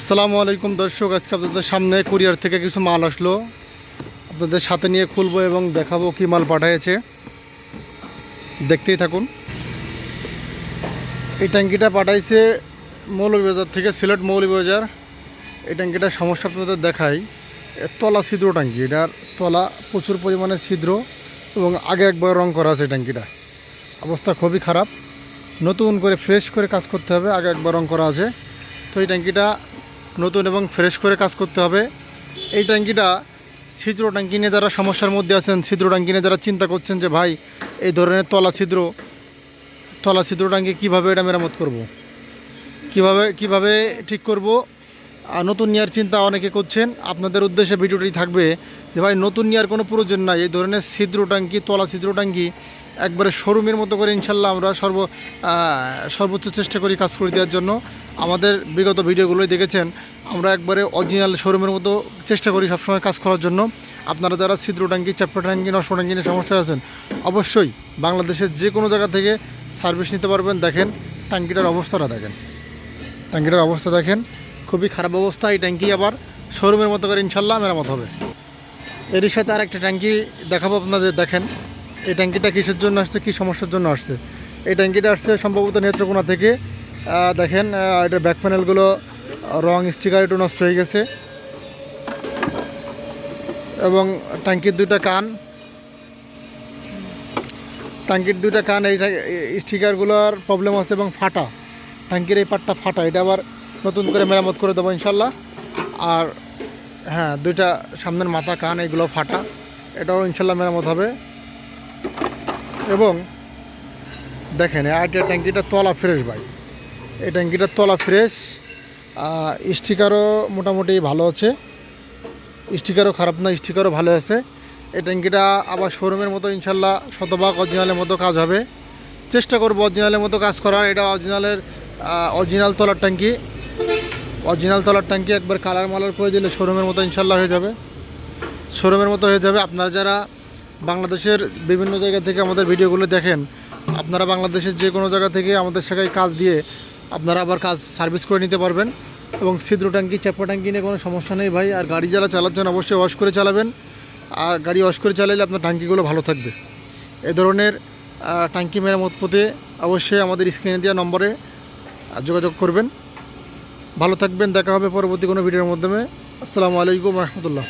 আসসালামু আলাইকুম দর্শক, আজকে আপনাদের সামনে কুরিয়ার থেকে কিছু মাল আসলো। আপনাদের সাথে নিয়ে খুলবো এবং দেখাবো কি মাল পাঠিয়েছে দেখতেই থাকুন। এই ট্যাঙ্কিটা পাঠাইছে মৌলভীবাজার থেকে সিলেট মৌলভীবাজার। এই ট্যাঙ্কিটার সমস্যা আপনাদের দেখাই। তলা ছিদ্র ট্যাঙ্কি, এটার তলা প্রচুর পরিমাণে ছিদ্র এবং আগে একবার রং করা আছে ট্যাঙ্কিটা। অবস্থা খুবই খারাপ। নতুন করে, ফ্রেশ করে কাজ করতে হবে, আগে একবার রং করা আছে। তো এই ট্যাঙ্কিটা নতুন এবং ফ্রেশ করে কাজ করতে হবে। এই ট্যাঙ্কিটা ছিদ্র ট্যাঙ্কি নিয়ে যারা সমস্যার মধ্যে আছেন, ছিদ্র ট্যাঙ্কি নিয়ে যারা চিন্তা করছেন যে, ভাই, এই ধরনের তলা ছিদ্র তলা ছিদ্র ট্যাঙ্কি কীভাবে এটা মেরামত করব। কীভাবে কীভাবে ঠিক করব? নতুন নেওয়ার চিন্তা অনেকে করছেন। আপনাদের উদ্দেশ্যে ভিডিওটি থাকবে যে, ভাই, নতুন নেওয়ার কোনো প্রয়োজন নাই। এই ধরনের ছিদ্র ট্যাঙ্কি, তলা ছিদ্র ট্যাঙ্কি একবারে শোরুমের মতো করে ইনশাল্লাহ আমরা সর্ব সর্বোচ্চ চেষ্টা করি কাজ করে দেওয়ার জন্য। আমাদের বিগত ভিডিওগুলোই দেখেছেন, আমরা একবারে অরিজিনাল শোরুমের মতো চেষ্টা করি সবসময় কাজ করার জন্য। আপনারা যারা ছিদ্র ট্যাঙ্কি চাপ্পা ট্যাঙ্কি, নষ্ট ট্যাঙ্কি নিয়ে সমস্যা আছেন, অবশ্যই বাংলাদেশের যে কোনো জায়গা থেকে সার্ভিস নিতে পারবেন। দেখেন, ট্যাঙ্কিটার অবস্থাটা দেখেন। ট্যাঙ্কিটার অবস্থা দেখেন, খুবই খারাপ অবস্থা। এই ট্যাঙ্কি আবার শোরুমের মতো করে ইনশাল্লাহ মেরামত হবে। এরই সাথে আর একটা ট্যাঙ্কি দেখাবো আপনাদের, দেখেন। এই ট্যাঙ্কিটা কিসের জন্য আসছে, কী সমস্যার জন্য আসছে? এই ট্যাঙ্কিটা আসছে সম্ভবত নেত্রকোনা থেকে দেখেন এটা ব্যাক প্যানেলগুলো রং স্টিকার একটু নষ্ট হয়ে গেছে। এবং ট্যাঙ্কির দুটা কান। ট্যাঙ্কির দুটা কান, এই স্টিকারগুলোর প্রবলেম আছে এবং ফাটা। ট্যাঙ্কির এই পাটটা ফাটা, এটা আবার নতুন করে মেরামত করে দেবো ইনশাল্লাহ। আর হ্যাঁ দুইটা সামনের মাথা কান, এগুলো ফাটা, এটাও ইনশাল্লাহ মেরামত হবে। এবং দেখেন আর ট্যাঙ্কিটা তলা ফ্রেশ ভাই। এই ট্যাঙ্কিটার তলা ফ্রেশ স্টিকারও মোটামুটি ভালো আছে। স্টিকারও খারাপ না, স্টিকারও ভালো আছে। এই ট্যাঙ্কিটা আবার শোরুমের মতো ইনশাল্লাহ শতভাগ অরিজিনালের মতো কাজ হবে। চেষ্টা করব অরিজিনালের মতো কাজ করার। এটা অরিজিনালের অরিজিনাল তলার ট্যাঙ্কি। অরিজিনাল তলার ট্যাঙ্কি একবার কালার মালার করে দিলে শোরুমের মতো ইনশাল্লাহ হয়ে যাবে। শোরুমের মতো হয়ে যাবে। আপনারা যারা বাংলাদেশের বিভিন্ন জায়গা থেকে আমাদের ভিডিওগুলো দেখেন, আপনারা বাংলাদেশের যে কোনো জায়গা থেকে আমাদের সেখানে কাজ দিয়ে আপনারা আবার কাজ সার্ভিস করে নিতে পারবেন এবং ছিদ্র ট্যাঙ্কি, চাপা ট্যাঙ্কি নিয়ে কোনো সমস্যা নেই ভাই। আর গাড়ি যারা চালাচ্ছেন অবশ্যই ওয়াশ করে চালাবেন। আর গাড়ি ওয়াশ করে চালালে আপনার ট্যাঙ্কিগুলো ভালো থাকবে। এ ধরনের ট্যাঙ্কি মেরামত পেতে অবশ্যই আমাদের স্ক্রিনে দেওয়া নম্বরে যোগাযোগ করবেন। ভালো থাকবেন, দেখা হবে পরবর্তী কোনো ভিডিওর মাধ্যমে। আসসালামু আলাইকুম রহমতুল্লাহ।